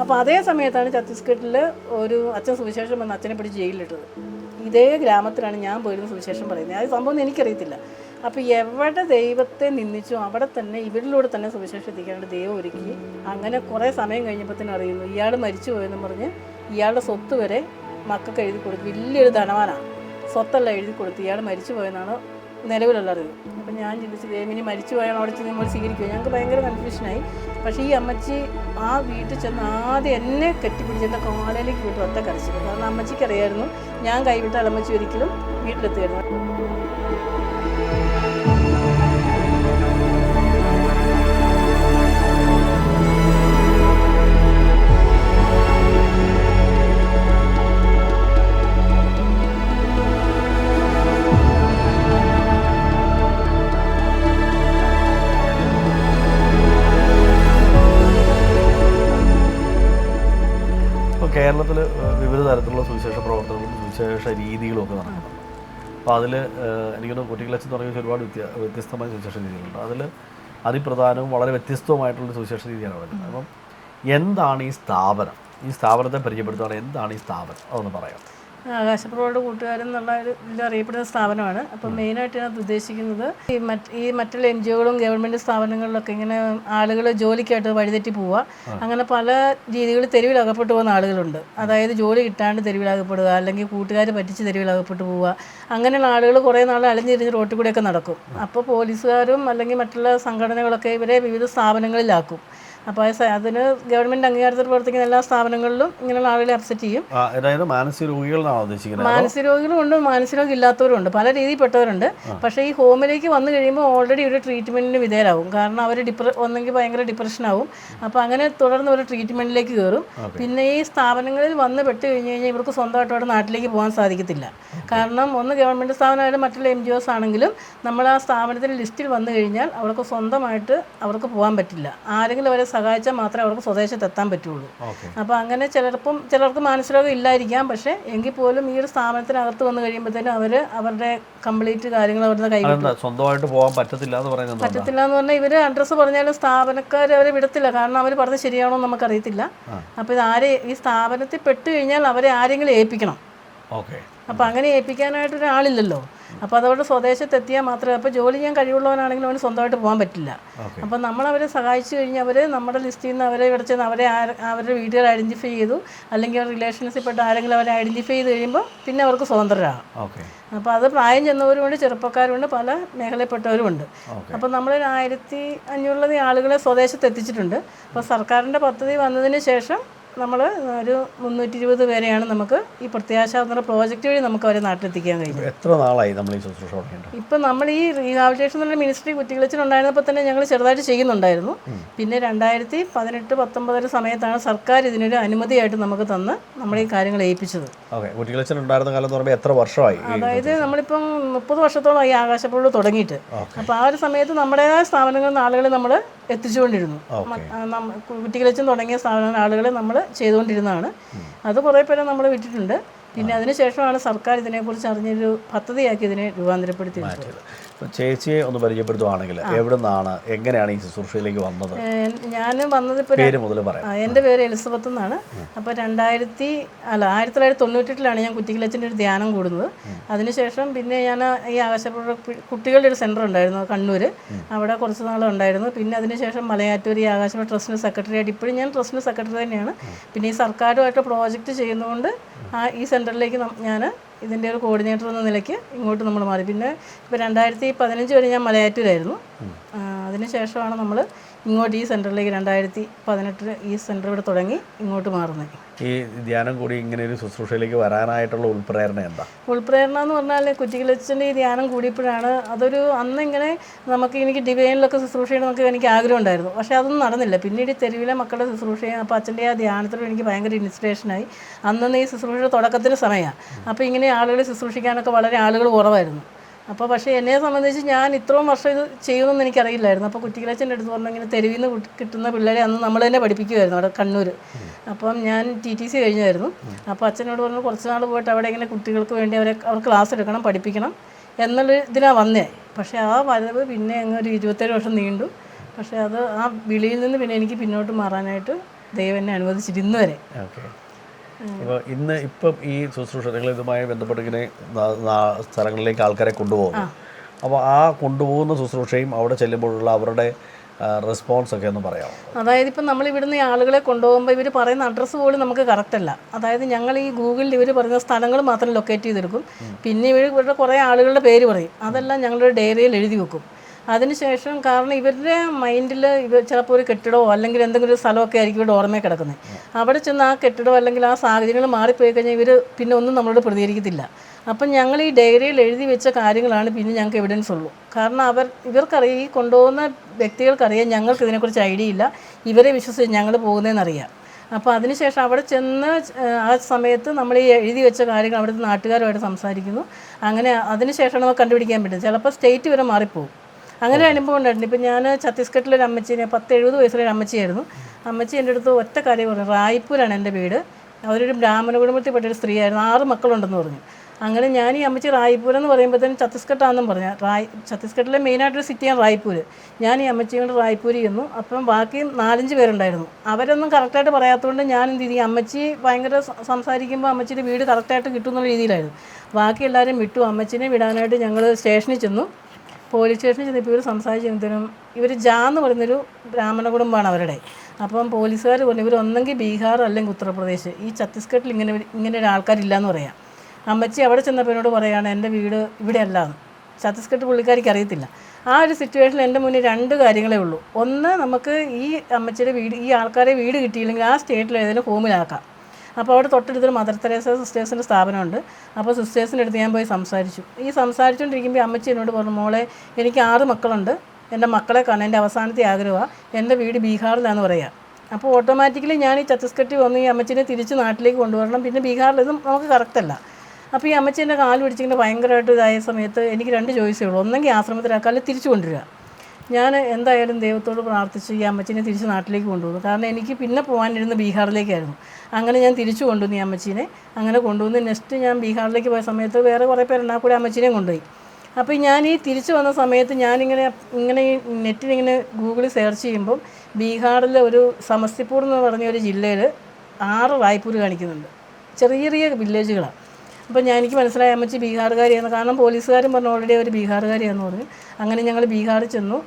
അപ്പോൾ അതേ സമയത്താണ് ഛത്തീസ്ഗഡിൽ ഒരു അച്ഛൻ സുവിശേഷം വന്ന് അച്ഛനെ പിടിച്ച് ജയിലിലിട്ടത്. ഇതേ ഗ്രാമത്തിലാണ് ഞാൻ പോയിരുന്ന സുവിശേഷം പറയുന്നത്. അത് സംഭവം എനിക്കറിയത്തില്ല. അപ്പോൾ എവിടെ ദൈവത്തെ നിന്ദിച്ചോ അവിടെ തന്നെ ഇവരിലൂടെ തന്നെ സുവിശേഷം എത്തിക്കാണ്ട് ദൈവം ഒരുക്കി. അങ്ങനെ കുറേ സമയം കഴിഞ്ഞപ്പോൾ തന്നെ അറിയുന്നു ഇയാൾ മരിച്ചു പോയെന്ന് പറഞ്ഞ് ഇയാളുടെ സ്വത്ത് വരെ മക്കൾക്ക് എഴുതി കൊടുത്തു വലിയൊരു ധനവാനാണ് സ്വത്തല്ല എഴുതി കൊടുത്തു ഇയാൾ മരിച്ചു പോയെന്നാണ് നിലവിലുള്ള അറിവ്. അപ്പം ഞാൻ ചിന്തിച്ചു വേമിനി മരിച്ചു പോയാൽ അവിടെ ചെന്ന് നമ്മൾ സ്വീകരിക്കുക ഞങ്ങൾക്ക് ഭയങ്കര കൺഫ്യൂഷനായി പക്ഷേ ഈ അമ്മച്ചി ആ വീട്ടിൽ ചെന്ന് ആദ്യം എന്നെ കെട്ടിപ്പിടിച്ച് കോളയിലേക്ക് വീട്ടിൽ വിട്ട് ഒറ്റ കരച്ചില്ല കാരണം അമ്മച്ചിക്കറിയായിരുന്നു ഞാൻ കൈവിട്ടാൽ അമ്മച്ചി ഒരിക്കലും വീട്ടിലെത്തുമായിരുന്നു കേരളത്തിൽ വിവിധ തരത്തിലുള്ള സുവിശേഷ പ്രവർത്തനങ്ങളും സുവിശേഷ രീതികളും ഒക്കെ നടക്കുന്നുണ്ട് അപ്പോൾ അതിൽ എനിക്കൊന്ന് കുട്ടികളച്ചൻ തുടങ്ങിയ ഒരുപാട് വ്യത്യ വ്യത്യസ്തമായ സുവിശേഷ രീതികളുണ്ട്. അതിൽ അതിപ്രധാനവും വളരെ വ്യത്യസ്തവുമായിട്ടുള്ള സുവിശേഷ രീതിയാണ് പറയുന്നത് അപ്പം എന്താണ് ഈ സ്ഥാപനം? ഈ സ്ഥാപനത്തെ പരിചയപ്പെടുത്തുകയാണ് എന്താണ് ഈ സ്ഥാപനം? അതൊന്ന് പറയാം ആകാശപ്രഭയുടെ കൂട്ടുകാരൻ എന്നുള്ള ഒരു ഇതിൽ അറിയപ്പെടുന്ന സ്ഥാപനമാണ്. അപ്പം മെയിനായിട്ട് ഇതിനകത്ത് ഉദ്ദേശിക്കുന്നത് ഈ മറ്റ് ഈ മറ്റുള്ള എൻ ജി ഒകളും ഗവൺമെന്റ് സ്ഥാപനങ്ങളിലൊക്കെ ഇങ്ങനെ ആളുകൾ ജോലിക്കായിട്ട് വഴിതെറ്റി പോവുക. അങ്ങനെ പല രീതികളിൽ തെരുവിൽ അകപ്പെട്ടു പോകുന്ന ആളുകളുണ്ട്. അതായത് ജോലി കിട്ടാണ്ട് തെരുവിൽ അകപ്പെടുക അല്ലെങ്കിൽ കൂട്ടുകാർ പറ്റിച്ച് തെരുവിൽ അകപ്പെട്ടു പോവുക. അങ്ങനെയുള്ള ആളുകൾ കുറേ നാൾ അലഞ്ഞിരിഞ്ഞ് റോട്ടിൽ കൂടെയൊക്കെ നടക്കും. അപ്പോൾ പോലീസുകാരും അല്ലെങ്കിൽ മറ്റുള്ള സംഘടനകളൊക്കെ ഇവരെ വിവിധ സ്ഥാപനങ്ങളിലാക്കും. അപ്പോൾ അതിന് ഗവൺമെന്റ് അംഗീകാരത്തിൽ പ്രവർത്തിക്കുന്ന എല്ലാ സ്ഥാപനങ്ങളിലും ഇങ്ങനെയുള്ള ആളുകളെ അപ്സെറ്റ് ചെയ്യും. അതായത് മാനസിക രോഗികളെന്നാണ് ഉദ്ദേശിക്കുന്നത്? മാനസിക രോഗികളുണ്ട് മാനസിക രോഗം ഇല്ലാത്തവരുണ്ട് പല രീതിയിൽപ്പെട്ടവരുണ്ട് പക്ഷേ ഈ ഹോമിലേക്ക് വന്നു കഴിയുമ്പോൾ ഓൾറെഡി ഒരു ട്രീറ്റ്മെന്റിന് വിധേയരാകും. കാരണം അവർ ഡിപ്ര ഒന്നെങ്കിൽ ഭയങ്കര ഡിപ്രഷൻ ആവും. അപ്പോൾ അങ്ങനെ തുടർന്ന് ഒരു ട്രീറ്റ്മെന്റിലേക്ക് കയറും പിന്നെ ഈ സ്ഥാപനങ്ങളിൽ വന്ന് പെട്ട് കഴിഞ്ഞ് കഴിഞ്ഞാൽ ഇവർക്ക് സ്വന്തമായിട്ട് അവിടെ നാട്ടിലേക്ക് പോകാൻ സാധിക്കത്തില്ല. കാരണം ഒന്ന് ഗവൺമെന്റ് സ്ഥാപനമായാലും മറ്റുള്ള എം ജി ഒസ് ആണെങ്കിലും നമ്മൾ ആ സ്ഥാപനത്തിന്റെ ലിസ്റ്റിൽ വന്നു കഴിഞ്ഞാൽ അവർക്ക് സ്വന്തമായിട്ട് അവർക്ക് പോകാൻ പറ്റില്ല. ആരെങ്കിലും അവരെ സഹായിച്ചാൽ മാത്രമേ അവർക്ക് സ്വദേശത്ത് എത്താൻ പറ്റുള്ളൂ അപ്പോൾ അങ്ങനെ ചിലർക്കും ചിലർക്ക് മാനസികരോഗം ഇല്ലായിരിക്കാം. പക്ഷേ എങ്കിൽ പോലും ഈ ഒരു സ്ഥാപനത്തിനകത്ത് വന്നു കഴിയുമ്പോഴത്തേനും അവർ അവരുടെ കംപ്ലീറ്റ് കാര്യങ്ങൾ അവരുടെ കൈ സ്വന്തമായിട്ട് പോകാൻ പറ്റത്തില്ല എന്ന് പറയുന്നത്? പറ്റത്തില്ല എന്ന് പറഞ്ഞാൽ ഇവർ അഡ്രസ്സ് പറഞ്ഞാലും സ്ഥാപനക്കാർ അവരെ വിടത്തില്ല. കാരണം അവർ പറഞ്ഞ് ശരിയാണോ എന്ന് നമുക്കറിയത്തില്ല. അപ്പോൾ ഇത് ആരെ ഈ സ്ഥാപനത്തിൽ പെട്ട് കഴിഞ്ഞാൽ അവരെ ആരെങ്കിലും ഏൽപ്പിക്കണം. ഓക്കെ. അപ്പോൾ അങ്ങനെ ഏൽപ്പിക്കാനായിട്ട് ഒരാളില്ലല്ലോ. അപ്പോൾ അതവരുടെ സ്വദേശത്ത് എത്തിയാൽ മാത്രമേ അപ്പോൾ ജോലി ചെയ്യാൻ കഴിവുള്ളവനാണെങ്കിലും അവന് സ്വന്തമായിട്ട് പോകാൻ പറ്റില്ല. അപ്പോൾ നമ്മളവരെ സഹായിച്ചു കഴിഞ്ഞാൽ അവർ നമ്മുടെ ലിസ്റ്റിൽ നിന്ന് അവരെ ഇവിടെ ചെന്ന് അവരെ അവരുടെ വീടുകൾ ഐഡന്റിഫൈ ചെയ്തു. അല്ലെങ്കിൽ റിലേഷൻഷിൽപ്പെട്ട ആരെങ്കിലും അവരെ ഐഡന്റിഫൈ ചെയ്ത് കഴിയുമ്പോൾ പിന്നെ അവർക്ക് സ്വതന്ത്രരാകാം. അപ്പോൾ അത് പ്രായം ചെന്നവരുമുണ്ട് ചെറുപ്പക്കാരുമുണ്ട് പല മേഖലയിൽപ്പെട്ടവരുമുണ്ട്. അപ്പോൾ നമ്മളൊരു ആയിരത്തി അഞ്ഞൂറിലധികം ആളുകളെ സ്വദേശത്ത് എത്തിച്ചിട്ടുണ്ട് അപ്പോൾ സർക്കാരിന്റെ പദ്ധതി വന്നതിന് ശേഷം നമ്മൾ ഒരു മുന്നൂറ്റി ഇരുപത് പേരെയാണ് നമുക്ക് ഈ പ്രത്യാശ എന്ന പ്രോജക്റ്റ് വഴി നമുക്ക് അവരെ നാട്ടിലെത്തിക്കാൻ കഴിയും എത്ര നാളായി നമ്മൾ ഈ ശുശ്രൂഷ ഇപ്പം നമ്മൾ ഈ റീഹാബിലിറ്റേഷൻ എന്നുള്ള മിനിസ്ട്രി കുട്ടികളിച്ചിട്ടുണ്ടായിരുന്നപ്പോൾ തന്നെ ഞങ്ങൾ ചെറുതായിട്ട് ചെയ്യുന്നുണ്ടായിരുന്നു. പിന്നെ രണ്ടായിരത്തി പതിനെട്ട് പത്തൊമ്പതൊരു സമയത്താണ് സർക്കാർ ഇതിനൊരു അനുമതിയായിട്ട് നമുക്ക് തന്ന് നമ്മൾ ഈ കാര്യങ്ങൾ ഏൽപ്പിച്ചത്. ഉണ്ടായിരുന്ന കാലം എന്ന് പറയുമ്പോൾ എത്ര വർഷമായി അതായത് നമ്മളിപ്പം മുപ്പത് വർഷത്തോളം ഈ ആകാശപ്പുഴ തുടങ്ങിയിട്ട്. അപ്പോൾ ആ ഒരു സമയത്ത് നമ്മുടേതായ സ്ഥാപനങ്ങളിൽ നിന്ന് ആളുകളെ നമ്മൾ എത്തിച്ചുകൊണ്ടിരുന്നു. കുട്ടികളിച്ചും തുടങ്ങിയ സ്ഥാപനങ്ങളിൽ ആളുകളെ നമ്മൾ ചെയ്തുകൊണ്ടിരുന്നതാണ്. അത് കുറേ പേരെ നമ്മൾ വിട്ടിട്ടുണ്ട്. പിന്നെ അതിനുശേഷമാണ് സർക്കാർ ഇതിനെക്കുറിച്ച് അറിഞ്ഞൊരു പദ്ധതിയാക്കി ഇതിനെ രൂപാന്തരപ്പെടുത്തി ചേച്ചിയെ ഒന്ന് പരിചയപ്പെടുത്തുവാണെങ്കിൽ എവിടെ നിന്നാണ് എങ്ങനെയാണ് ഈ ശുശ്രൂഷയിലേക്ക് വന്നത്? ഞാൻ വന്നത് ഇപ്പോൾ പേര് മുതൽ പറയാം. എന്റെ പേര് എലിസബത്ത് എന്നാണ്. അപ്പോൾ രണ്ടായിരത്തി അല്ല ആയിരത്തി തൊള്ളായിരത്തി തൊണ്ണൂറ്റെട്ടിലാണ് ഞാൻ കുറ്റിക്കിലച്ചന്റെ ഒരു ധ്യാനം കൂടുന്നത്. അതിനുശേഷം പിന്നെ ഞാൻ ഈ ആകാശപ്പുഴ കുട്ടികളുടെ ഒരു സെന്റർ ഉണ്ടായിരുന്നു കണ്ണൂർ അവിടെ കുറച്ച് നാളുണ്ടായിരുന്നു. പിന്നെ അതിനുശേഷം മലയാറ്റൂർ ഈ ആകാശപ്പുഴ ട്രസ്റ്റിന്റെ സെക്രട്ടറി ആയിട്ട് ഇപ്പോഴും ഞാൻ ട്രസ്റ്റിന്റെ സെക്രട്ടറി തന്നെയാണ്. പിന്നെ ഈ സർക്കാരുമായിട്ട് പ്രോജക്റ്റ് ചെയ്യുന്നതുകൊണ്ട് ആ ഈ സെന്ററിലേക്ക് ഞാൻ ഇതിന്റെ ഒരു കോർഡിനേറ്റർ എന്ന നിലയ്ക്ക് ഇങ്ങോട്ട് നമ്മൾ മാറി. പിന്നെ ഇപ്പോൾ രണ്ടായിരത്തി പതിനഞ്ച് വരെ ഞാൻ മലയാറ്റൂരായിരുന്നു. അതിനുശേഷമാണ് നമ്മൾ ഇങ്ങോട്ട് ഈ സെന്ററിലേക്ക് രണ്ടായിരത്തി പതിനെട്ടിൽ ഈ സെന്റർ ഇവിടെ തുടങ്ങി ഇങ്ങോട്ട് മാറുന്നത്. ഈ ധ്യാനം കൂടി ഇങ്ങനെ ഒരു ശുശ്രൂഷയിലേക്ക് വരാനായിട്ടുള്ള ഉൾപ്രേരണ എന്താ? ഉൾപ്രേരണ എന്ന് പറഞ്ഞാൽ കുറ്റിക്കിളച്ചന്റെ ഈ ധ്യാനം കൂടിയപ്പോഴാണ് അതൊരു അന്ന് ഇങ്ങനെ നമുക്ക് എനിക്ക് ഡിവൈനിലൊക്കെ ശുശ്രൂഷ നമുക്ക് എനിക്ക് ആഗ്രഹം ഉണ്ടായിരുന്നു. പക്ഷേ അതൊന്നും നടന്നില്ല. പിന്നീട് തെരുവിലെ മക്കളുടെ ശുശ്രൂഷ ചെയ്യാൻ അപ്പോൾ അച്ഛന്റെ ആ ധ്യാനത്തിലും എനിക്ക് ഭയങ്കര ഇൻസ്പിറേഷനായി അന്നന്ന് ഈ ശുശ്രൂഷയുടെ തുടക്കത്തിന് സമയമാണ്. അപ്പോൾ ഇങ്ങനെ ആളുകളെ ശുശ്രൂഷിക്കാനൊക്കെ വളരെ ആളുകൾ കുറവായിരുന്നു. അപ്പോൾ പക്ഷേ എന്നെ സംബന്ധിച്ച് ഞാൻ ഇത്രയും വർഷം ഇത് ചെയ്യുമെന്ന് എനിക്കറിയില്ലായിരുന്നു. അപ്പോൾ കുറ്റിക്കിളച്ചന്റെ അടുത്ത് പറഞ്ഞു ഇങ്ങനെ തെരുവിൽ നിന്ന് കിട്ടുന്ന പിള്ളേരെ അന്ന് നമ്മൾ തന്നെ പഠിപ്പിക്കുമായിരുന്നു അവിടെ കണ്ണൂർ അപ്പം ഞാൻ ടി ടി സി കഴിഞ്ഞായിരുന്നു. അപ്പോൾ അച്ഛനോട് പറഞ്ഞു കുറച്ച് നാൾ പോയിട്ട് അവിടെ ഇങ്ങനെ കുട്ടികൾക്ക് വേണ്ടി അവരെ അവർ ക്ലാസ് എടുക്കണം പഠിപ്പിക്കണം എന്നുള്ള ഇതിനാണ് വന്നേ. പക്ഷേ ആ വരവ് പിന്നെ അങ്ങ് ഒരു ഇരുപത്തേഴ് വർഷം നീണ്ടു. പക്ഷേ അത് ആ വിളിയിൽ നിന്ന് പിന്നെ എനിക്ക് പിന്നോട്ട് മാറാനായിട്ട് ദൈവം എന്നെ അനുവദിച്ചിരുന്നു വരെ. അപ്പോൾ ഇന്ന് ഇപ്പം ഈ ശുശ്രൂഷ നിങ്ങൾ ഇതുമായി ബന്ധപ്പെട്ട് ഇങ്ങനെ സ്ഥലങ്ങളിലേക്ക് ആൾക്കാരെ കൊണ്ടുപോകുന്നു. അപ്പോൾ ആ കൊണ്ടുപോകുന്ന ശുശ്രൂഷയും അവിടെ ചെല്ലുമ്പോഴുള്ള അവരുടെ റെസ്പോൺസ് ഒക്കെ ഒന്ന് പറയാമോ? അതായത് ഇപ്പം നമ്മൾ ഇവിടുന്ന് ആളുകളെ കൊണ്ടുപോകുമ്പോൾ ഇവർ പറയുന്ന അഡ്രസ്സ് പോലും നമുക്ക് കറക്റ്റ് അല്ല. അതായത് ഞങ്ങൾ ഈ ഗൂഗിളിൽ ഇവർ പറയുന്ന സ്ഥലങ്ങൾ മാത്രം ലൊക്കേറ്റ് ചെയ്തെടുക്കും. പിന്നെ ഇവർ ഇവരുടെ കുറേ ആളുകളുടെ പേര് പറയും. അതെല്ലാം ഞങ്ങളുടെ ഡയറിയിൽ എഴുതി വെക്കും. അതിനുശേഷം കാരണം ഇവരുടെ മൈൻഡിൽ ഇവർ ചിലപ്പോൾ ഒരു കെട്ടിടമോ അല്ലെങ്കിൽ എന്തെങ്കിലും ഒരു സ്ഥലമൊക്കെ ആയിരിക്കും ഇവിടെ ഓർമ്മയിൽ കിടക്കുന്നത്. അവിടെ ചെന്ന് ആ കെട്ടിടമോ അല്ലെങ്കിൽ ആ സാഹചര്യങ്ങൾ മാറിപ്പോയി കഴിഞ്ഞാൽ ഇവർ പിന്നെ ഒന്നും നമ്മളോട് പ്രതികരിക്കത്തില്ല. അപ്പം ഞങ്ങൾ ഈ ഡയറിയിൽ എഴുതി വെച്ച കാര്യങ്ങളാണ് പിന്നെ ഞങ്ങൾക്ക് എവിഡൻസ് ഉള്ളൂ. കാരണം അവർ ഇവർക്കറിയാം ഈ കൊണ്ടുപോകുന്ന വ്യക്തികൾക്കറിയാം ഞങ്ങൾക്ക് ഇതിനെക്കുറിച്ച് ഐഡിയ ഇല്ല. ഇവരെ വിശ്വസിച്ച് ഞങ്ങൾ പോകുന്നതെന്നറിയാം അപ്പോൾ അതിനുശേഷം അവിടെ ചെന്ന് ആ സമയത്ത് നമ്മൾ ഈ എഴുതി വെച്ച കാര്യങ്ങൾ അവിടുത്തെ നാട്ടുകാരുമായിട്ട് സംസാരിക്കുന്നു. അങ്ങനെ അതിനുശേഷമാണ് നമുക്ക് കണ്ടുപിടിക്കാൻ പറ്റും. ചിലപ്പോൾ സ്റ്റേറ്റ് വരെ മാറിപ്പോകും. അങ്ങനെ അനുഭവം ഉണ്ടായിട്ടുണ്ട് ഇപ്പം ഞാൻ ഛത്തീസ്ഗഡിലെ ഒരു അമ്മച്ചീനെ പത്ത് എഴുപത് വയസ്സുള്ള ഒരു അമ്മച്ചിയായിരുന്നു. അമ്മച്ചി എന്റെ അടുത്ത് ഒറ്റ കാര്യം പറഞ്ഞു. റായ്പൂരാണ് എന്റെ വീട്. അവരൊരു ബ്രാഹ്മണ കുടുംബത്തിൽപ്പെട്ട ഒരു സ്ത്രീയായിരുന്നു. ആറ് മക്കളുണ്ടെന്ന് പറഞ്ഞു. അങ്ങനെ ഞാൻ ഈ അമ്മച്ചി റായ്പൂർ എന്ന് പറയുമ്പോഴത്തേനും ഛത്തീസ്ഗഡാണെന്നും പറഞ്ഞു. റായ് ഛത്തീസ്ഗഡിലെ മെയിനായിട്ടൊരു സിറ്റിയാണ് റായ്പൂർ ഞാൻ ഈ അമ്മച്ചി കൊണ്ട് റായ്പൂരി ചെന്നു. അപ്പം ബാക്കി നാലഞ്ച് പേരുണ്ടായിരുന്നു. അവരൊന്നും കറക്റ്റായിട്ട് പറയാത്തതുകൊണ്ട് ഞാൻ എന്ത് ചെയ്തു? ഈ അമ്മച്ചി ഭയങ്കര സംസാരിക്കുമ്പോൾ അമ്മച്ചിയുടെ വീട് കറക്റ്റായിട്ട് കിട്ടും എന്നുള്ള രീതിയിലായിരുന്നു. ബാക്കി എല്ലാവരും വിട്ടു. അമ്മച്ചിനെ വിടാനായിട്ട് ഞങ്ങൾ സ്റ്റേഷനിൽ ചെന്നു. പോലീസ് സ്റ്റേഷനിൽ ചെന്നപ്പോൾ ഇവർ സംസാരിച്ച് ചെന്നതിനും ഇവർ ജാ എന്ന് പറയുന്നൊരു ബ്രാഹ്മണ കുടുംബമാണ് അവരുടെ. അപ്പം പോലീസുകാർ പറഞ്ഞു ഇവർ ഒന്നെങ്കിൽ ബീഹാർ അല്ലെങ്കിൽ ഉത്തർപ്രദേശ്. ഈ ഛത്തീസ്ഗഡിൽ ഇങ്ങനെ ഇങ്ങനെ ഒരു ആൾക്കാരില്ല എന്ന് പറയാം. അമ്മച്ചി അവിടെ ചെന്നപ്പോൾ എന്നോട് പറയുകയാണ് എന്റെ വീട് ഇവിടെയല്ല. ഛത്തീസ്ഗഡ് പുള്ളിക്കാരിക്ക് അറിയത്തില്ല. ആ ഒരു സിറ്റുവേഷനിൽ എന്റെ മുന്നിൽ രണ്ട് കാര്യങ്ങളേ ഉള്ളൂ. ഒന്ന് നമുക്ക് ഈ അമ്മച്ചിയുടെ വീട് ഈ ആൾക്കാരെ വീട് കിട്ടിയില്ലെങ്കിൽ ആ സ്റ്റേറ്റിൽ ഏതെങ്കിലും ഹോമിലാക്കാം അപ്പോൾ അവിടെ തൊട്ടടുത്തൊരു മദർ തെരേസ സിസ്റ്റേഴ്സിന്റെ സ്ഥാപനമുണ്ട്. അപ്പോൾ സിസ്റ്റേഴ്സിന്റെ അടുത്ത് ഞാൻ പോയി സംസാരിച്ചു. ഈ സംസാരിച്ചുകൊണ്ടിരിക്കുമ്പോൾ അമ്മച്ചി എന്നോട് പറഞ്ഞു മോളെ എനിക്ക് ആറ് മക്കളുണ്ട്. എന്റെ മക്കളെ കാണാൻ എന്റെ അവസാനത്തെ ആഗ്രഹമാണ്. എന്റെ വീട് ബീഹാറിലാണെന്ന് പറയാം. അപ്പോൾ ഓട്ടോമാറ്റിക്കലി ഞാൻ ഈ ഛത്തീസ്ഗഡിൽ വന്ന് ഈ അമ്മച്ചിനെ തിരിച്ച് നാട്ടിലേക്ക് കൊണ്ടുവരണം. പിന്നെ ബീഹാറിൽ ഇതും നമുക്ക് കറക്റ്റല്ല അപ്പോൾ ഈ അമ്മച്ചി എന്റെ കാൽ പിടിച്ചിങ്ങനെ ഭയങ്കരമായിട്ട് ഇതായ സമയത്ത് എനിക്ക് രണ്ട് ചോയ്സേ ഉള്ളൂ. ഒന്നെങ്കിൽ ആശ്രമത്തിലാക്കുക അല്ലെങ്കിൽ തിരിച്ചു കൊണ്ടുവരിക. ഞാൻ എന്തായാലും ദൈവത്തോട് പ്രാർത്ഥിച്ച് ഈ അമ്മച്ചിനെ തിരിച്ച് നാട്ടിലേക്ക് കൊണ്ടുവന്നു. കാരണം എനിക്ക് പിന്നെ പോകാനിരുന്ന ബീഹാറിലേക്കായിരുന്നു. അങ്ങനെ ഞാൻ തിരിച്ചു കൊണ്ടുവന്നു ഈ അമ്മച്ചീനെ. അങ്ങനെ കൊണ്ടുവന്ന് നെക്സ്റ്റ് ഞാൻ ബീഹാറിലേക്ക് പോയ സമയത്ത് വേറെ കുറേ പേരുണ്ടാ. കൂടെ അമ്മച്ചീനെ കൊണ്ടുപോയി. അപ്പോൾ ഞാൻ ഈ തിരിച്ചു വന്ന സമയത്ത് ഞാനിങ്ങനെ ഇങ്ങനെ ഈ നെറ്റിലിങ്ങനെ ഗൂഗിളിൽ സെർച്ച് ചെയ്യുമ്പം ബീഹാറിലെ ഒരു സമസ്തിപ്പൂർ എന്ന് പറഞ്ഞ ഒരു ജില്ലയിൽ ആറ് റായ്പൂർ കാണിക്കുന്നുണ്ട്. ചെറിയ ചെറിയ വില്ലേജുകളാണ് അപ്പോൾ ഞാൻ എനിക്ക് മനസ്സിലായി അമ്മച്ചി ബീഹാറുകാരിയാണ് കാരണം പോലീസുകാരും പറഞ്ഞു ഓൾറെഡി അവർ ബീഹാറുകാരിയാണെന്ന് പറഞ്ഞു. അങ്ങനെ ഞങ്ങൾ ബീഹാറിൽ ചെന്നു.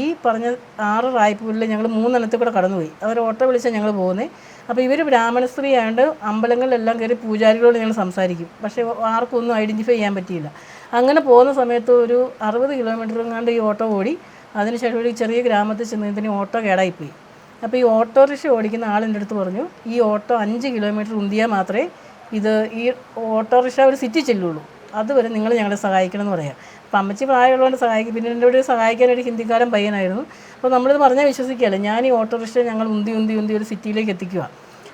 ഈ പറഞ്ഞ ആറ് റായ്പൂരിൽ ഞങ്ങൾ മൂന്നെണ്ണത്തിൽ കൂടെ കടന്നുപോയി. അവർ ഓട്ടോ വിളിച്ചാൽ ഞങ്ങൾ പോകുന്നത് അപ്പോൾ ഇവർ ബ്രാഹ്മണ സ്ത്രീ ആയതുകൊണ്ട് അമ്പലങ്ങളിലെല്ലാം കയറി പൂജാരികളോട് ഞങ്ങൾ സംസാരിക്കും. പക്ഷേ ആർക്കും ഒന്നും ഐഡന്റിഫൈ ചെയ്യാൻ പറ്റിയില്ല. അങ്ങനെ പോകുന്ന സമയത്ത് ഒരു അറുപത് കിലോമീറ്റർ എങ്ങാണ്ട് ഈ ഓട്ടോ ഓടി. അതിനുശേഷം ഒരു ചെറിയ ഗ്രാമത്തിൽ ചെന്നതിന് ഓട്ടോ കേടായിപ്പോയി. അപ്പോൾ ഈ ഓട്ടോറിക്ഷ ഓടിക്കുന്ന ആളിന്റെ അടുത്ത് പറഞ്ഞു ഈ ഓട്ടോ അഞ്ച് കിലോമീറ്റർ ഉന്തിയാൽ മാത്രമേ ഇത് ഈ ഓട്ടോറിക്ഷ ഒരു സിറ്റി ചെല്ലുള്ളൂ. അതുവരെ നിങ്ങൾ ഞങ്ങളെ സഹായിക്കണം എന്ന് പറയാം. അപ്പം അമ്മച്ചി പ്രായമുള്ളതുകൊണ്ട് സഹായിക്കും പിന്നെ എന്റെ കൂടെ സഹായിക്കാൻ ഒരു ഹിന്ദിക്കാരൻ പയ്യനായിരുന്നു. അപ്പോൾ നമ്മളിത് പറഞ്ഞാൽ വിശ്വസിക്കുകയല്ല. ഞാൻ ഈ ഓട്ടോറിക്ഷ ഞങ്ങൾ ഉന്തി ഉന്തി ഉന്തി ഒരു സിറ്റിയിലേക്ക് എത്തിക്കുക.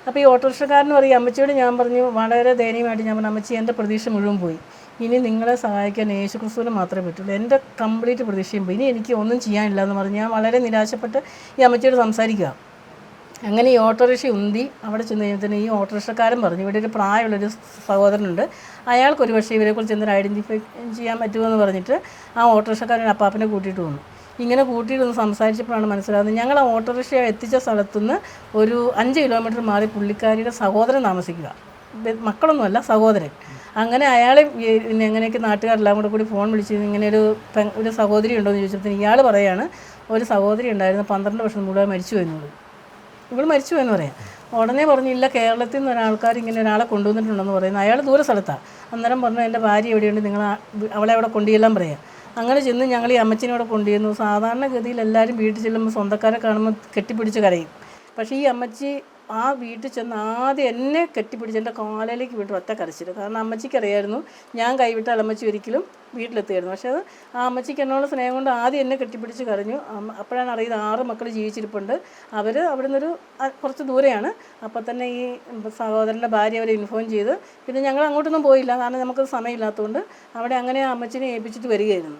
അപ്പോൾ ഈ ഓട്ടോറിക്ഷക്കാരൻ പറയും അമ്മച്ചിയോട് ഞാൻ പറഞ്ഞു വളരെ ദയനീയമായിട്ട് ഞാൻ പറഞ്ഞു അമ്മച്ചി എന്റെ പ്രതീക്ഷ മുഴുവൻ പോയി. ഇനി നിങ്ങളെ സഹായിക്കാൻ യേശു ക്രിസ്തുവിന് മാത്രമേ പറ്റുള്ളൂ. എന്റെ കംപ്ലീറ്റ് പ്രതീക്ഷയും പോയി. ഇനി എനിക്ക് ഒന്നും ചെയ്യാനില്ല എന്ന് പറഞ്ഞ് ഞാൻ വളരെ നിരാശപ്പെട്ട് ഈ അമ്മച്ചിയോട് സംസാരിക്കുക. അങ്ങനെ ഈ ഓട്ടോറിക്ഷ ഉന്തി അവിടെ ചെന്ന് കഴിഞ്ഞപ്പോൾ ഈ ഓട്ടോറിക്ഷക്കാരൻ പറഞ്ഞു. ഇവിടെ ഒരു പ്രായമുള്ളൊരു സഹോദരനുണ്ട്. അയാൾക്ക് ഒരു പക്ഷേ ഇവരെക്കുറിച്ച് എന്തെങ്കിലും ഐഡന്റിഫൈ ചെയ്യാൻ പറ്റുമെന്ന് പറഞ്ഞിട്ട് ആ ഓട്ടോറിക്ഷക്കാരൻ അപ്പാപ്പനെ കൂട്ടിയിട്ട് വന്നു. ഇങ്ങനെ കൂട്ടിയിട്ട് ഒന്ന് സംസാരിച്ചപ്പോഴാണ് മനസ്സിലാകുന്നത് ഞങ്ങൾ ആ ഓട്ടോറിക്ഷ എത്തിച്ച സ്ഥലത്തുനിന്ന് ഒരു അഞ്ച് കിലോമീറ്റർ മാറി പുള്ളിക്കാരിയുടെ സഹോദരൻ താമസിക്കുക. മക്കളൊന്നുമല്ല സഹോദരൻ. അങ്ങനെ അയാളെ പിന്നെ എങ്ങനെയൊക്കെ നാട്ടുകാരെല്ലാം കൂടെ കൂടി ഫോൺ വിളിച്ച് ഇങ്ങനെ ഒരു ഒരു സഹോദരി ഉണ്ടോ എന്ന് ചോദിച്ചപ്പോൾ ഇയാൾ പറയാണ് ഒരു സഹോദരി ഉണ്ടായിരുന്നു പന്ത്രണ്ട് വർഷം മുഴുവൻ മരിച്ചു എന്നുള്ളത്. ഇവൾ മരിച്ചു എന്ന് പറയാം. ഉടനെ പറഞ്ഞില്ല കേരളത്തിൽ നിന്ന് ഒരാൾക്കാർ ഇങ്ങനെ ഒരാളെ കൊണ്ടുവന്നിട്ടുണ്ടെന്ന് പറയുന്നത് അയാൾ ദൂര സ്ഥലത്താണ് അന്നേരം പറഞ്ഞു എന്റെ ഭാര്യ എവിടെയുണ്ട്? നിങ്ങൾ അവളെ അവിടെ കൊണ്ടുചെല്ലാൻ പറയാം. അങ്ങനെ ചെന്ന് ഞങ്ങൾ ഈ അമ്മച്ചിനെ അവിടെ കൊണ്ടുചെന്നു. സാധാരണഗതിയിൽ എല്ലാവരും വീട്ടിൽ ചെല്ലുമ്പോൾ സ്വന്തക്കാരെ കാണുമ്പോൾ കെട്ടിപ്പിടിച്ച് കരയും. പക്ഷേ ഈ അമ്മച്ചി ആ വീട്ടിൽ ചെന്ന് ആദ്യം എന്നെ കെട്ടിപ്പിടിച്ച് എന്റെ കാലയിലേക്ക് വീട്ടിൽ ഒറ്റ കരച്ചിൽ കാരണം അമ്മച്ചിക്ക് അറിയായിരുന്നു ഞാൻ കൈവിട്ടാൽ അമ്മച്ചി ഒരിക്കലും വീട്ടിലെത്തിയായിരുന്നു. പക്ഷേ അത് ആ അമ്മച്ചിക്ക് എന്നോട് സ്നേഹം കൊണ്ട് ആദ്യം എന്നെ കെട്ടിപ്പിടിച്ച് കരഞ്ഞു. അപ്പോഴാണ് അറിയുന്നത് ആറ് മക്കൾ ജീവിച്ചിരിപ്പുണ്ട്. അവർ അവിടെ നിന്നൊരു കുറച്ച് ദൂരെയാണ്. അപ്പോൾ തന്നെ ഈ സഹോദരന്റെ ഭാര്യ അവരെ ഇൻഫോം ചെയ്ത് പിന്നെ ഞങ്ങൾ അങ്ങോട്ടൊന്നും പോയില്ല. കാരണം നമുക്ക് സമയമില്ലാത്തതുകൊണ്ട് അവിടെ അങ്ങനെ അമ്മച്ചിനെ ഏൽപ്പിച്ചിട്ട് വരികയായിരുന്നു.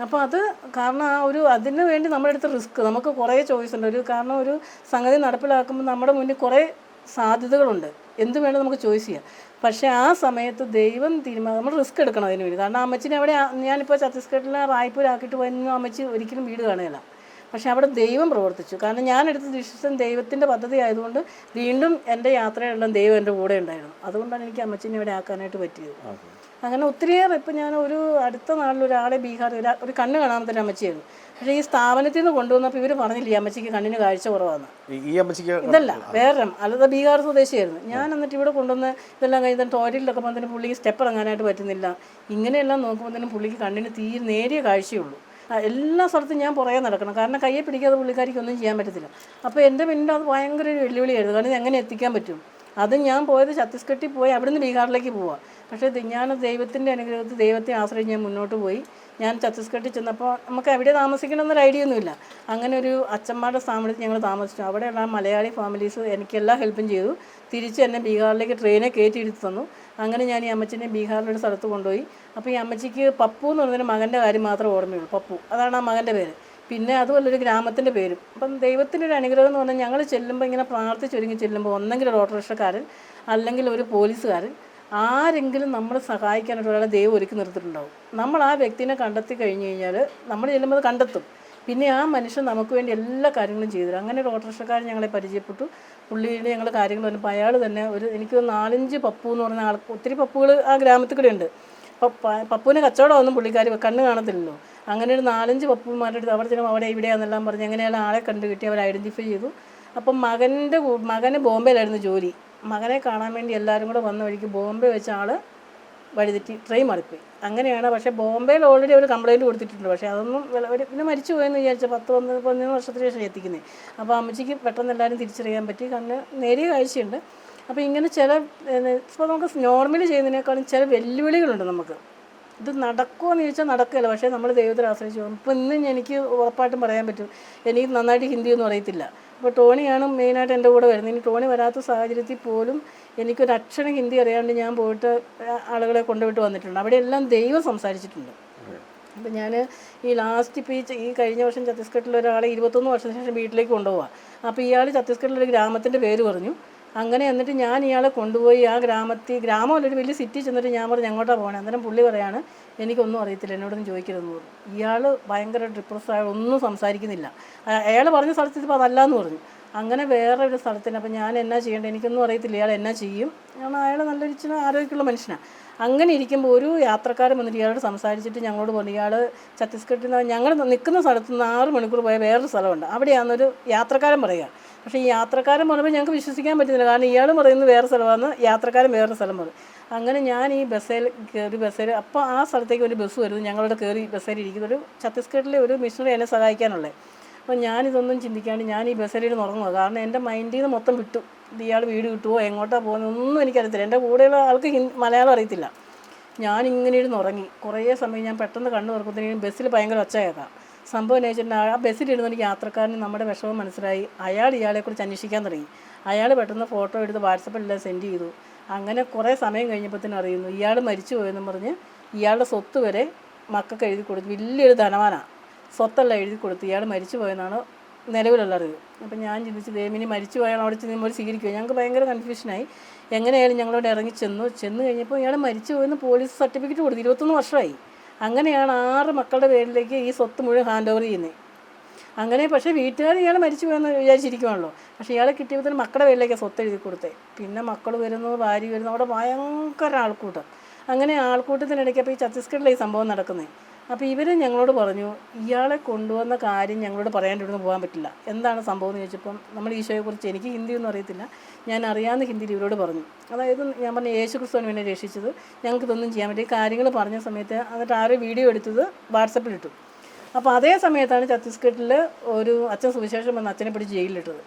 അപ്പോൾ അത് കാരണം ആ ഒരു അതിന് വേണ്ടി നമ്മളെടുത്ത് റിസ്ക്. നമുക്ക് കുറേ ചോയ്സ് ഉണ്ട്. ഒരു കാരണം ഒരു സംഗതി നടപ്പിലാക്കുമ്പോൾ നമ്മുടെ മുന്നിൽ കുറേ സാധ്യതകളുണ്ട്. എന്ത് വേണം നമുക്ക് ചോയ്സ് ചെയ്യാം. പക്ഷേ ആ സമയത്ത് ദൈവം തീരുമാനം നമ്മൾ റിസ്ക് എടുക്കണം അതിന് വേണ്ടി. കാരണം അമ്മച്ചിനെ അവിടെ ഞാനിപ്പോൾ ഛത്തീസ്ഗഡിലെ റായ്പൂരാക്കിയിട്ട് പോയിരുന്നു അമ്മച്ചി ഒരിക്കലും വീട് കാണുകയില്ല. പക്ഷെ അവിടെ ദൈവം പ്രവർത്തിച്ചു. കാരണം ഞാൻ എടുത്ത ഡിസിഷൻ ദൈവത്തിന്റെ പദ്ധതി ആയതുകൊണ്ട് വീണ്ടും എന്റെ യാത്രയെല്ലാം ദൈവം എന്റെ കൂടെ ഉണ്ടായിരുന്നു. അതുകൊണ്ടാണ് എനിക്ക് അമ്മച്ചിനെ ഇവിടെ ആക്കാനായിട്ട് പറ്റിയത്. അങ്ങനെ ഒത്തിരിയേറെ ഇപ്പം ഞാൻ ഒരു അടുത്ത നാളിൽ ഒരാളെ ബീഹാർ ഒരാ- ഒരു കണ്ണ് കാണാൻ അമ്മച്ചിയായിരുന്നു. പക്ഷേ ഈ സ്ഥാപനത്തിൽ നിന്ന് കൊണ്ടുവന്നപ്പോൾ ഇവർ പറഞ്ഞില്ല ഈ അമ്മച്ചിക്ക് കണ്ണിന് കാഴ്ച കുറവാണ് ഈ- അമ്മച്ചിക്ക് ഇതല്ല വേറെ അല്ലാതെ ബീഹാർ സ്വദേശിയായിരുന്നു. ഞാൻ എന്നിട്ട് ഇവിടെ കൊണ്ടുവന്ന് ഇതെല്ലാം കഴിഞ്ഞ ടോയ്ലറ്റിലൊക്കെ പോകുന്നതിന് പുള്ളിക്ക് സ്റ്റെപ്പ് ഇറങ്ങാനായിട്ട് പറ്റുന്നില്ല. ഇങ്ങനെയെല്ലാം നോക്കുമ്പോഴത്തേനും പുള്ളിക്ക് കണ്ണിന് തീരെ നേരിയ കാഴ്ചയുള്ളൂ. എല്ലാ സ്ഥലത്തും ഞാൻ പുറകെ നടക്കണം. കാരണം കയ്യെ പിടിക്കാതെ പുള്ളിക്കാരിക്ക് ഒന്നും ചെയ്യാൻ പറ്റത്തില്ല. അപ്പോൾ എന്റെ പിന്നിൽ അത് ഭയങ്കര ഒരു വെല്ലുവിളിയായിരുന്നു. കാരണം ഇത് എങ്ങനെ എത്തിക്കാൻ പറ്റും? അത് ഞാൻ പോയത് ഛത്തീസ്ഗഡിൽ പോയി അവിടുന്ന് ബീഹാറിലേക്ക് പോവാം. പക്ഷേ ഞാൻ ദൈവത്തിന്റെ അനുഗ്രഹത്തിൽ ദൈവത്തെ ആശ്രയിച്ച് ഞാൻ മുന്നോട്ട് പോയി. ഞാൻ ഛത്തീസ്ഗഡിൽ ചെന്നപ്പോൾ നമുക്ക് എവിടെ താമസിക്കണം എന്നൊരു ഐഡിയ ഒന്നുമില്ല അങ്ങനെ ഒരു അച്ഛന്മാരുടെ സ്ഥാപനത്തിൽ ഞങ്ങൾ താമസിച്ചു. അവിടെയുള്ള മലയാളി ഫാമിലീസ് എനിക്ക് എല്ലാ ഹെൽപ്പും ചെയ്തു. തിരിച്ച് എന്നെ ബീഹാറിലേക്ക് ട്രെയിനെ കയറ്റി എടുത്ത് തന്നു. അങ്ങനെ ഞാൻ ഈ അമ്മച്ചിനെ ബീഹാറിലൊരു സ്ഥലത്ത് കൊണ്ടുപോയി. അപ്പോൾ ഈ അമ്മച്ചിക്ക് പപ്പു എന്ന് പറഞ്ഞൊരു മകന്റെ കാര്യം മാത്രമേ ഓർമ്മയുള്ളൂ. പപ്പു. അതാണ് ആ മകന്റെ പേര്. പിന്നെ അതുമല്ല ഒരു ഗ്രാമത്തിന്റെ പേരും. അപ്പം ദൈവത്തിന്റെ ഒരു അനുഗ്രഹം എന്ന് പറഞ്ഞാൽ ഞങ്ങൾ ചെല്ലുമ്പോൾ ഇങ്ങനെ പ്രാർത്ഥിച്ചൊരുങ്ങി ചെല്ലുമ്പോൾ ഒന്നെങ്കിൽ ഒരു ഓട്ടോറിക്ഷക്കാരൻ അല്ലെങ്കിൽ ഒരു പോലീസുകാരൻ ആരെങ്കിലും നമ്മളെ സഹായിക്കാനായിട്ട് ഒരാളെ ദൈവം ഒരുക്കി നിർത്തിയിട്ടുണ്ടാവും. നമ്മൾ ആ വ്യക്തിനെ കണ്ടെത്തി കഴിഞ്ഞ് കഴിഞ്ഞാൽ നമ്മൾ ചെല്ലുമ്പോൾ അത് കണ്ടെത്തും. പിന്നെ ആ മനുഷ്യൻ നമുക്ക് വേണ്ടി എല്ലാ കാര്യങ്ങളും ചെയ്തു അങ്ങനെ ഒരു ഓട്ടോറിക്ഷക്കാരൻ ഞങ്ങളെ പരിചയപ്പെട്ടു. പുള്ളിയുടെ ഞങ്ങൾ കാര്യങ്ങൾ പറഞ്ഞപ്പോൾ അയാൾ തന്നെ ഒരു എനിക്ക് നാലഞ്ച് പപ്പു എന്ന് പറഞ്ഞ ആൾ ഒത്തിരി പപ്പുകൾ ആ ഗ്രാമത്തിൽ കൂടെ ഉണ്ട്. അപ്പോൾ പപ്പുവിന് കച്ചവടമൊന്നും പുള്ളിക്കാർ കണ്ണ് കാണത്തില്ലല്ലോ. അങ്ങനെ ഒരു നാലഞ്ച് പപ്പുമാരുടെ അടുത്ത് അവിടെ ചിലപ്പോൾ അവിടെ ഇവിടെയാണെന്നെല്ലാം പറഞ്ഞ് അങ്ങനെയാണ് ആളെ കണ്ടു കിട്ടി അവർ ഐഡന്റിഫൈ ചെയ്തു. അപ്പം മകന്റെ മകന് ബോംബെയിലായിരുന്നു ജോലി. മകനെ കാണാൻ വേണ്ടി എല്ലാവരും കൂടെ വന്ന വഴിക്ക് ബോംബെ വെച്ച ആൾ വഴിതെറ്റി ട്രെയിൻ മറിപ്പോയി. അങ്ങനെയാണ് പക്ഷേ ബോംബെയിൽ ഓൾറെഡി അവർ കംപ്ലയിന്റ് കൊടുത്തിട്ടുണ്ട്. പക്ഷേ അതൊന്നും പിന്നെ മരിച്ചു പോയെന്ന് വിചാരിച്ച പത്ത് പന്ത്രണ്ട് പതിനൊന്ന് വർഷത്തിന് ശേഷം എത്തിക്കുന്നത് അപ്പോൾ അമ്മച്ചിക്ക് പെട്ടെന്ന് എല്ലാവരും തിരിച്ചറിയാൻ പറ്റി. കണ്ണ് നേരിയ കാഴ്ചയുണ്ട്. അപ്പോൾ ഇങ്ങനെ ചില ഇപ്പോൾ നമുക്ക് നോർമലി ചെയ്യുന്നതിനേക്കാളും ചില വെല്ലുവിളികളുണ്ട് നമുക്ക്. ഇത് നടക്കുമോ എന്ന് ചോദിച്ചാൽ നടക്കില്ല പക്ഷേ നമ്മൾ ദൈവത്തിൽ ആശ്രയിച്ച് പോകും ഇപ്പോൾ ഇന്നും എനിക്ക് ഉറപ്പായിട്ടും പറയാൻ പറ്റും. എനിക്ക് നന്നായിട്ട് ഹിന്ദി ഒന്നും അറിയത്തില്ല. അപ്പോൾ ടോണിയാണ് മെയിനായിട്ട് എന്റെ കൂടെ വരുന്നത്. ഇനി ടോണി വരാത്ത സാഹചര്യത്തിൽ പോലും എനിക്കൊരു അക്ഷരം ഹിന്ദി അറിയാണ്ട് ഞാൻ പോയിട്ട് ആളുകളെ കൊണ്ടുപോയിട്ട് വന്നിട്ടുണ്ട്. അവിടെ എല്ലാം ദൈവം സംസാരിച്ചിട്ടുണ്ട്. അപ്പം ഞാൻ ഈ ലാസ്റ്റ് ഇപ്പോൾ ഈ കഴിഞ്ഞ വർഷം ഛത്തീസ്ഗഡിൽ ഒരാളെ ഇരുപത്തൊന്ന് വർഷത്തിന് ശേഷം വീട്ടിലേക്ക് കൊണ്ടുപോവാം. അപ്പോൾ ഇയാൾ ഛത്തീസ്ഗഡിലൊരു ഗ്രാമത്തിന്റെ പേര് പറഞ്ഞു. അങ്ങനെ എന്നിട്ട് ഞാൻ ഇയാളെ കൊണ്ടുപോയി ആ ഗ്രാമത്തിൽ ഗ്രാമമല്ല ഒരു വലിയ സിറ്റി ചെന്നിട്ട് ഞാൻ പറഞ്ഞു അങ്ങോട്ടാണ് പോകണേ അന്നേരം പുള്ളി പറയാണ് എനിക്കൊന്നും അറിയത്തില്ല എന്നോടൊന്നും ചോദിക്കരുതെന്ന് പറഞ്ഞു. ഇയാൾ ഭയങ്കര ഡിപ്രസ് ആയ ഒന്നും സംസാരിക്കുന്നില്ല. അയാൾ പറഞ്ഞ സ്ഥലത്ത് ഇപ്പോൾ അതല്ലാന്ന് പറഞ്ഞു. അങ്ങനെ വേറെ ഒരു സ്ഥലത്തിന് അപ്പോൾ ഞാൻ എന്നാ ചെയ്യേണ്ടത് എനിക്കൊന്നും അറിയത്തില്ല ഇയാൾ എന്നാ ചെയ്യും? കാരണം അയാൾ നല്ലൊരു ഇച്ചിരി ആരോഗ്യമുള്ള മനുഷ്യനാണ് അങ്ങനെ ഇരിക്കുമ്പോൾ ഒരു യാത്രക്കാരൻ വന്നിട്ട് ഇയാളോട് സംസാരിച്ചിട്ട് ഞങ്ങളോട് പറഞ്ഞു ഇയാൾ ഛത്തീസ്ഗഡിൽ നിന്ന് ഞങ്ങൾ നിൽക്കുന്ന സ്ഥലത്ത് നിന്ന് ആറ് മണിക്കൂർ പോയ വേറൊരു സ്ഥലമുണ്ട്. അവിടെയാണെന്നൊരു യാത്രക്കാരൻ പറയുക പക്ഷേ ഈ യാത്രക്കാരൻ പറയുമ്പോൾ ഞങ്ങൾക്ക് വിശ്വസിക്കാൻ പറ്റുന്നില്ല. കാരണം ഇയാൾ പറയുന്നത് വേറെ സ്ഥലമാണ് യാത്രക്കാരൻ വേറെ സ്ഥലം പറയും അങ്ങനെ ഞാൻ ഈ ബസ്സിൽ കയറി ബസ്സിൽ അപ്പോൾ ആ സ്ഥലത്തേക്ക് ഒരു ബസ് വരുന്നു. ഞങ്ങളുടെ കയറി ബസ്സിൽ ഇരിക്കുന്ന. ഒരു ഛത്തീസ്ഗഡിലെ ഒരു മിഷണറി എന്നെ സഹായിക്കാനുള്ളത് അപ്പോൾ ഞാനിതൊന്നും ചിന്തിക്കാണ്ട് ഞാൻ ഈ ബസ്സിലിരുന്ന് ഉറങ്ങുക കാരണം എന്റെ മൈൻഡിൽ നിന്ന് മൊത്തം വിട്ടു. ഇയാൾ വീട് കിട്ടുമോ എങ്ങോട്ടാണ് പോകുന്നതൊന്നും എനിക്കറിയത്തില്ല. എന്റെ കൂടെയുള്ള ആൾക്ക് മലയാളം അറിയത്തില്ല. ഞാനിങ്ങനെ ഇരുന്ന് ഉറങ്ങി. കുറേ സമയം ഞാൻ പെട്ടെന്ന് കണ്ണു തുറക്കുന്നതിന് ബസ്സിൽ ഭയങ്കര ഒച്ച കേൾക്കാം. സംഭവം എന്ന് വെച്ചിട്ടുണ്ടെങ്കിൽ ആ ബസ്സിലിരുന്നൊരു യാത്രക്കാരന് നമ്മുടെ വിഷമം മനസ്സിലായി. അയാൾ ഇയാളെക്കുറിച്ച് അന്വേഷിക്കാൻ തുടങ്ങി. അയാൾ പെട്ടെന്ന് ഫോട്ടോ എടുത്ത് വാട്സപ്പിലെല്ലാം സെൻഡ് ചെയ്തു. അങ്ങനെ കുറേ സമയം കഴിഞ്ഞപ്പോഴത്തേനും അറിയുന്നു ഇയാൾ മരിച്ചു പോയെന്നും പറഞ്ഞ് ഇയാളുടെ സ്വത്ത് വരെ മക്കൾക്ക് എഴുതി കൊടുത്തു വലിയൊരു ധനവാനാണ് സ്വത്തെല്ലാം എഴുതി കൊടുത്തു ഇയാൾ മരിച്ചു പോയെന്നാണ് നിലവിലുള്ള അറിവ്. അപ്പം ഞാൻ ചിന്തിച്ചു ദേമിനി മരിച്ചു പോയാൽ അവിടെ ചെന്ന് ഒരു സ്വീകരിക്കുക ഞങ്ങൾക്ക് ഭയങ്കര കൺഫ്യൂഷനായി. എങ്ങനെയായാലും ഞങ്ങളോട് ഇറങ്ങി ചെന്നു. ചെന്ന് കഴിഞ്ഞപ്പോൾ ഇയാൾ മരിച്ചു പോയെന്ന് പോലീസ് സർട്ടിഫിക്കറ്റ് കൊടുത്തു. ഇരുപത്തൊന്ന് വർഷമായി. അങ്ങനെയാണ് ആറ് മക്കളുടെ പേരിലേക്ക് ഈ സ്വത്ത് മുഴുവൻ ഹാൻഡ് ഓവർ ചെയ്യുന്നത് അങ്ങനെ പക്ഷേ വീട്ടുകാർ ഇയാൾ മരിച്ചു പോയെന്ന് വിചാരിച്ചിരിക്കുവാണല്ലോ. പക്ഷേ ഇയാളെ കിട്ടിയപ്പോൾ മക്കളുടെ പേരിലേക്ക് സ്വത്ത് എഴുതി കൊടുത്തേ. പിന്നെ മക്കൾ വരുന്നു ഭാര്യ വരുന്നു അവിടെ ഭയങ്കര ആൾക്കൂട്ടം. അങ്ങനെ ആൾക്കൂട്ടത്തിനിടയ്ക്ക് അപ്പോൾ ഈ ഛത്തീസ്ഗഡിലെ ഈ സംഭവം നടക്കുന്നത് അപ്പോൾ ഇവർ ഞങ്ങളോട് പറഞ്ഞു ഇയാളെ കൊണ്ടുവന്ന കാര്യം ഞങ്ങളോട് പറയാണ്ട് ഇവിടുന്ന് പോകാൻ പറ്റില്ല. എന്താണ് സംഭവം എന്ന് ചോദിച്ചപ്പം നമ്മൾ ഈശോയെക്കുറിച്ച് എനിക്ക് ഹിന്ദിയൊന്നും അറിയത്തില്ല. ഞാൻ അറിയാവുന്ന ഹിന്ദിയിൽ ഇവരോട് പറഞ്ഞു. അതായത് ഞാൻ പറഞ്ഞു യേശു ക്രിസ്തുവാണ് എന്നെ രക്ഷിച്ചത് ഞങ്ങൾക്ക് ഇതൊന്നും ചെയ്യാൻ പറ്റിയ കാര്യങ്ങൾ പറഞ്ഞ സമയത്ത് എന്നിട്ട് ആരോ വീഡിയോ എടുത്തത് വാട്സപ്പിലിട്ടു അപ്പോൾ അതേ സമയത്താണ് ഛത്തീസ്ഗഡിൽ ഒരു അച്ഛൻ സുവിശേഷം വന്ന് അച്ഛനെ പിടിച്ച് ജയിലിലിട്ടത്.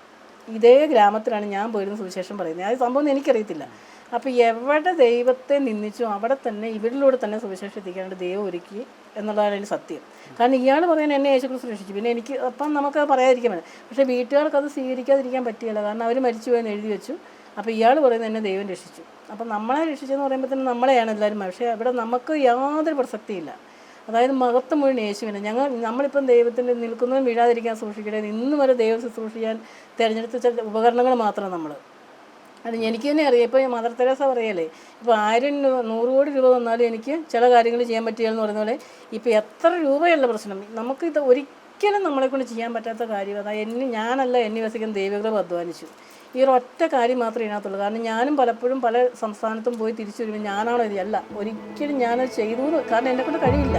ഇതേ ഗ്രാമത്തിലാണ് ഞാൻ പോയിരുന്ന സുവിശേഷം പറയുന്നത്. അത് സംഭവം എനിക്കറിയത്തില്ല. അപ്പോൾ എവിടെ ദൈവത്തെ നിന്ദിച്ചു അവിടെ തന്നെ ഇവരിലൂടെ തന്നെ സുവിശേഷം എത്തിക്കാണ്ട് ദൈവം ഒരുക്കി എന്നുള്ളതാണ് അതിൽ സത്യം. കാരണം ഇയാൾ പറയാൻ എന്നെ യേശുക്രിസ്തു രക്ഷിച്ചു. പിന്നെ എനിക്ക് അപ്പം നമുക്ക് പറയാതിരിക്കാൻ പറ്റും പക്ഷേ വീട്ടുകാർക്ക് അത് സ്വീകരിക്കാതിരിക്കാൻ പറ്റിയില്ല. കാരണം അവർ മരിച്ചു പോയെന്ന് എഴുതി വെച്ചു. അപ്പോൾ ഇയാൾ പറയുന്നത് എന്നെ ദൈവം രക്ഷിച്ചു. അപ്പം നമ്മളെ രക്ഷിച്ചെന്ന് പറയുമ്പോൾ തന്നെ നമ്മളെയാണ് എല്ലാവരും. പക്ഷേ അവിടെ നമുക്ക് യാതൊരു പ്രസക്തിയില്ല. അതായത് മഹത്വം മുഴുവൻ യേശുവിനെ. ഞങ്ങൾ നമ്മളിപ്പം ദൈവത്തിന്റെ നിൽക്കുന്നതും വീഴാതിരിക്കാൻ സൂക്ഷിക്കട്ടെ. ഇന്ന് വരെ ദൈവം ശുശ്രൂഷിക്കാൻ തിരഞ്ഞെടുത്ത ഉപകരണങ്ങൾ മാത്രം നമ്മൾ അത് എനിക്ക് തന്നെ അറിയാം. ഇപ്പോൾ മദർ തെരേസ പറയല്ലേ ഇപ്പോൾ ആയിരം നൂറ് കോടി രൂപ തന്നാലും എനിക്ക് ചില കാര്യങ്ങൾ ചെയ്യാൻ പറ്റിയെന്ന് പറയുന്ന പോലെ ഇപ്പോൾ എത്ര രൂപയുള്ള പ്രശ്നം? നമുക്കിത് ഒരിക്കലും ഒരിക്കലും നമ്മളെ കൊണ്ട് ചെയ്യാൻ പറ്റാത്ത കാര്യം. അതാ എന്നെ ഞാനല്ല എന്നെ വസിക്കുന്ന ദൈവങ്ങളും അധ്വാനിച്ചു. ഈ ഒരു ഒറ്റ കാര്യം മാത്രമേ ഇതിനകത്തുള്ളൂ. കാരണം ഞാനും പലപ്പോഴും പല സംസ്ഥാനത്തും പോയി തിരിച്ചു വരുമ്പോൾ ഞാനാണോ ഇത്? അല്ല ഒരിക്കലും ഞാനത് ചെയ്തു കാരണം എന്നെ കൊണ്ട് കഴിയില്ല.